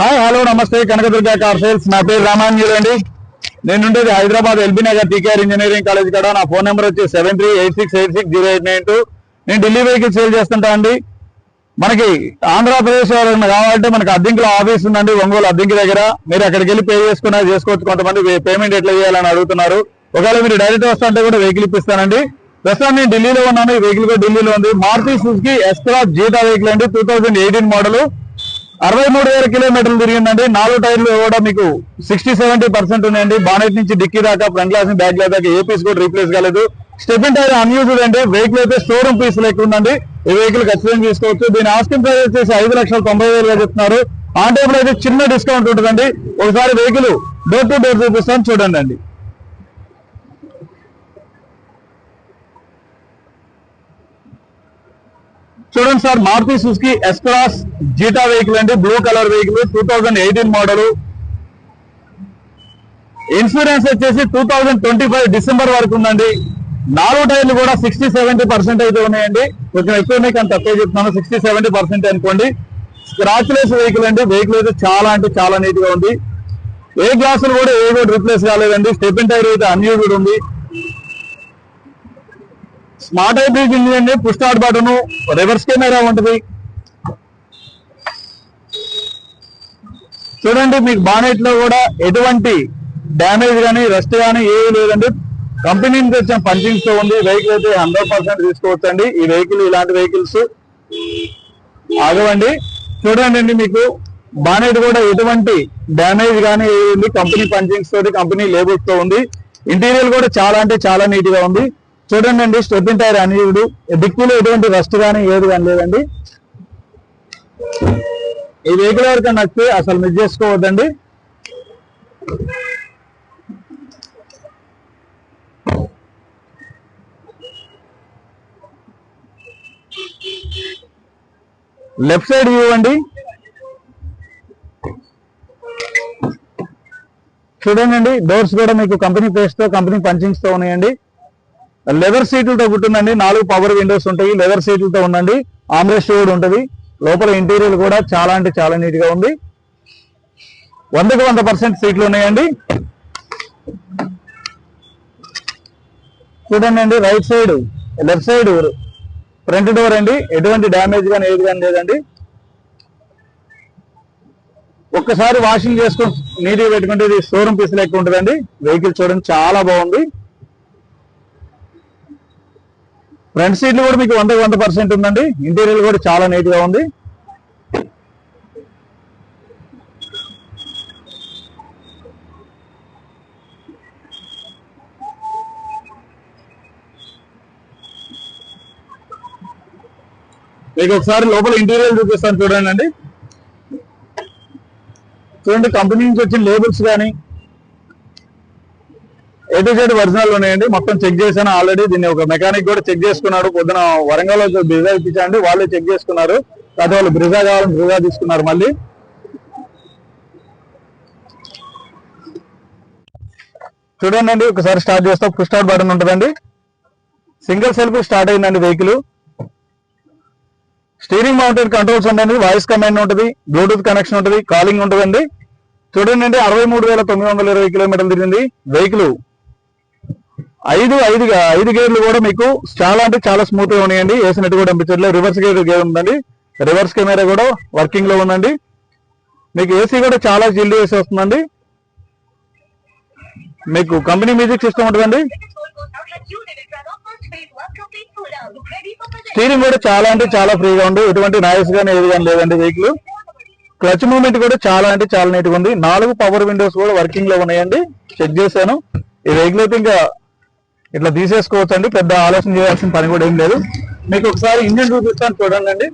Hi hello నమస్తే. Kanakadurga car sales నా పేరు రామాంజులు అండి. నేనుండేది Hyderabad LB Nagar TKR engineering college కాడ. నా ఫోన్ నెంబర్ వచ్చి seven three eight six eight six zero eight nine two నేను ఢిల్లీ వెహికల్ సేల్ చేస్తుంటా అండి. మనకి ఆంధ్రప్రదేశ్ ఎవరైనా కావాలంటే మనకి అద్దెంకుల ఆఫీస్ ఉందండి ఒంగోలు అద్దెంకి దగ్గర. మీరు అక్కడికి వెళ్ళి పే చేసుకున్నా చేసుకోవచ్చు. కొంతమంది పేమెంట్ ఎట్లా చేయాలని అడుగుతున్నారు. ఒకవేళ మీరు డైరెక్ట్ వస్తుంటే కూడా వెహికల్ ఇప్పిస్తానండి. ప్రస్తుతం నేను ఢిల్లీలో ఉన్నాను. ఈ వెహికల్ కూడా ఢిల్లీలో ఉంది. మారుతి సుజుకి ఎస్ట్రా జీటా వెహికల్ అండి. టూ థౌసండ్ ఎయిటీన్ మోడల్ అరవై మూడు వేల కిలోమీటర్లు తిరిగిందండి. నాలుగు టైర్లు కూడా మీకు సిక్స్టీ సెవెంటీ పర్సెంట్ ఉన్నాయండి. బానెట్ నుంచి డిక్కీ దాకా ఫ్రంట్ గ్లాస్ బ్యాక్ గ్లాస్ దాకా ఏ పీస్ కూడా రీప్లేస్ కాలేదు. స్టెఫిన్ టైర్ అన్యూజ్డ్ అండి. వెహికల్ అయితే షోరూమ్ పీస్ లెక్క ఉందండి. ఈ వెహికల్ ఖచ్చితంగా తీసుకోవచ్చు. దీని ఆస్కింగ్ ప్రైస్ వచ్చేసి ఐదు లక్షల తొంభై వేలుగా చెప్తున్నారు. ఆన్ టైంలో అయితే చిన్న డిస్కౌంట్ ఉంటుందండి. ఒకసారి వెహికల్ డోర్ టు డోర్ చూపిస్తాను. చూడండి చూడండి sir Maruti Suzuki S Cross Zeta vehicle అండి. Blue colour vehicle two thousand eighteen model insurance వచ్చేసి two thousand twenty five December వరకు ఉందండి. నాలుగు టైర్లు కూడా సిక్స్టీ సెవెంటీ పర్సెంట్ అయితే ఉన్నాయండి. కొంచెం ఎక్కువ ఉన్నాయి కానీ తక్కువ చెప్తున్నాను. సిక్స్టీ సెవెంటీ పర్సెంట్ అనుకోండి. స్క్రాచ్లెస్ వెహికల్ అండి. వెహికల్ అయితే చాలా అంటే చాలా నీట్గా ఉంది. ఏ గ్లాసులు కూడా ఏ కూడా రిప్లేస్ కాలేదండి. స్టెపిన్ టైర్ అయితే అన్యూజ్డ్ ఉంది. స్మార్ట్ హైబ్రిడ్ ఇంజిన్ అండి push start button reverse camera ఉంటుంది. చూడండి మీకు బానెట్లో కూడా ఎటువంటి డ్యామేజ్ కానీ రస్ట్ కానీ ఏమీ లేదండి. కంపెనీ నుంచి వచ్చిన పంచింగ్స్తో ఉంది. వెహికల్ అయితే హండ్రెడ్ పర్సెంట్ తీసుకోవచ్చండి. ఈ వెహికల్ ఇలాంటి వెహికల్స్ ఆగవండి. చూడండి అండి మీకు బానెట్ కూడా ఎటువంటి డ్యామేజ్ కానీ ఉంది కంపెనీ పంచింగ్స్ తోటి కంపెనీ లేబుల్స్తో ఉంది. ఇంటీరియర్ కూడా చాలా అంటే చాలా నీట్గా ఉంది. చూడండి అండి స్టెప్పింగ్ టైర్ అనియుడు. డిక్కీలో ఎటువంటి రస్ట్ కానీ ఏది కానీ లేదండి. ఈ వెహికల్ వరకు నచ్చితే అసలు మిస్ చేసుకోవద్దండి. లెఫ్ట్ సైడ్ వ్యూ అండి. చూడండి డోర్స్ కూడా మీకు కంపెనీ పేస్ట్తో కంపెనీ పంచింగ్స్తో ఉన్నాయండి. లెదర్ సీట్లతో కుట్టిందండి నాలుగు పవర్ విండోస్ ఉంటాయి. లెదర్ సీట్లతో ఉందండి. ఆమ్రెస్ట్ కూడా ఉంటుంది. లోపల ఇంటీరియర్ కూడా చాలా అంటే చాలా నీట్గా ఉంది. వందకు వంద పర్సెంట్ సీట్లు ఉన్నాయండి. చూడండి అండి right side left side front door అండి. ఎటువంటి డ్యామేజ్ కానీ ఏది కానీ లేదండి. ఒక్కసారి వాషింగ్ చేసుకొని నీట్గా పెట్టుకుంటే ఇది షోరూమ్ పీస్ లెక్క ఉంటుందండి. వెహికల్ చూడండి చాలా బాగుంది. ఫ్రంట్ సీట్లు కూడా మీకు వంద వంద పర్సెంట్ ఉందండి. ఇంటీరియర్ కూడా చాలా నీట్గా ఉంది. మీకు ఒకసారి లోపల ఇంటీరియర్ చూపిస్తాను చూడండి అండి. చూడండి కంపెనీ నుంచి వచ్చిన లేబుల్స్ కానీ ఏ టు జెడ్ ఒరిజినల్ ఉన్నాయండి మొత్తం చెక్ చేశాను ఆల్రెడీ దీన్ని ఒక మెకానిక్ కూడా చెక్ చేసుకున్నాడు. పొద్దున వరంగల్లో బ్రిజా ఇప్పించండి వాళ్ళే చెక్ చేసుకున్నారు. కాకపోతే వాళ్ళు బ్రిజా కావాలని బ్రిజా తీసుకున్నారు మళ్ళీ. చూడండి అండి. ఒకసారి స్టార్ట్ చేస్తాం. పుష్ స్టార్ట్ బటన్ ఉంటుందండి. సింగిల్ సెల్ఫ్ స్టార్ట్ అయిందండి వెహికల్ స్టీరింగ్ మౌంటెడ్ కంట్రోల్స్ ఉండండి వాయిస్ కమాండ్ ఉంటుంది. బ్లూటూత్ కనెక్షన్ ఉంటుంది. కాలింగ్ ఉంటుందండి. చూడండి అండి. అరవై మూడు వేల తొమ్మిది వందల ఇరవై కిలోమీటర్లు తిరిగింది. వెహికల్ ఐదు ఐదు ఐదు గేర్లు కూడా మీకు చాలా అంటే చాలా స్మూత్గా ఉన్నాయండి వేసినట్టు కూడా అనిపించట్లేదు. రివర్స్ గేర్ గేర్ ఉందండి. రివర్స్ కెమెరా కూడా వర్కింగ్లో ఉందండి. మీకు ఏసీ కూడా చాలా జిల్లు వేసి వస్తుందండి. మీకు కంపెనీ మ్యూజిక్ సిస్టమ్ ఉంటుందండి. స్టీరింగ్ కూడా చాలా అంటే చాలా ఫ్రీగా ఉంది. ఎటువంటి నాయిస్ గానీ ఏది కానీ లేదండి వెహికల్. క్లచ్ మూమెంట్ కూడా చాలా అంటే చాలా నీట్ ఉంది. నాలుగు పవర్ విండోస్ కూడా వర్కింగ్లో ఉన్నాయండి. చెక్ చేశాను. ఈ వెహికల్ అయితే ఇంకా ఇట్లా తీసేసుకోవచ్చు అండి పెద్ద ఆలోచన చేయాల్సిన పని కూడా ఏం లేదు. మీకు ఒకసారి ఇంజిన్ చూపిస్తాను చూడండి.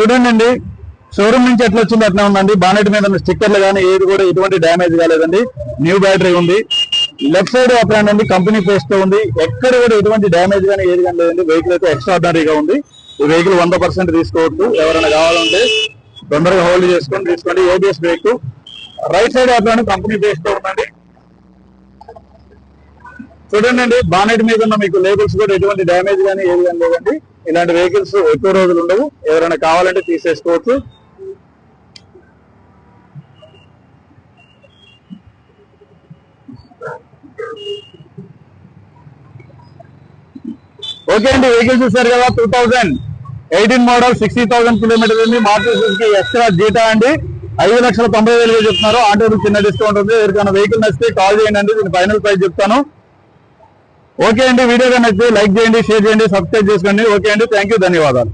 చూడండి షోరూమ్ నుంచి ఎట్లా వచ్చింది అట్లా ఉందండి. బానెట్ మీద స్టిక్కర్లు కానీ ఏది కూడా ఎటువంటి డ్యామేజ్ కాలేదండి. న్యూ బ్యాటరీ ఉంది. లెఫ్ట్ సైడ్ అప్లాండ్ ఉంది కంపెనీ ఫేస్తో ఉంది. ఎక్కడ కూడా ఎటువంటి డ్యామేజ్ కానీ ఏది కానీ లేదండి. వెహికల్ అయితే ఎక్స్ట్రాడినరీగా ఉంది. ఈ వెహికల్ వంద పర్సెంట్ తీసుకోవచ్చు ఎవరైనా కావాలంటే తొందరగా హోల్డ్ చేసుకొని తీసుకోండి. ఏబిఎస్ బ్రేక్ రైట్ సైడ్ అప్లాండ్ కంపెనీ ఫేస్తో ఉందండి. చూడండి బానెట్ మీద ఉన్న మీకు లేబుల్స్ కూడా ఎటువంటి డ్యామేజ్ కానీ ఏది కానీ లేదండి. ఇలాంటి వెహికల్స్ ఎక్కువ రోజులు ఉండవు. ఎవరైనా కావాలంటే తీసేసుకోవచ్చు. ఓకే అండి వెహికల్ చూసారు కదా two thousand eighteen model sixty thousand kilometre ఉంది. మార్చి సుజుకి ఎక్స్ట్రా జీటా అండి. ఐదు లక్షల తొంభై వేలు చెప్తున్నారు. ఆటో చిన్న డిస్కౌంట్ ఉంది. ఎవరికైనా వెహికల్ నచ్చితే కాల్ చేయండి అండి. దీని ఫైనల్ ప్రైస్ చెప్తాను. ఓకే అండి వీడియో నచ్చితే లైక్ చేయండి షేర్ చేయండి సబ్స్క్రైబ్ చేసుకోండి. ఓకే అండి థ్యాంక్ యూ ధన్యవాదాలు.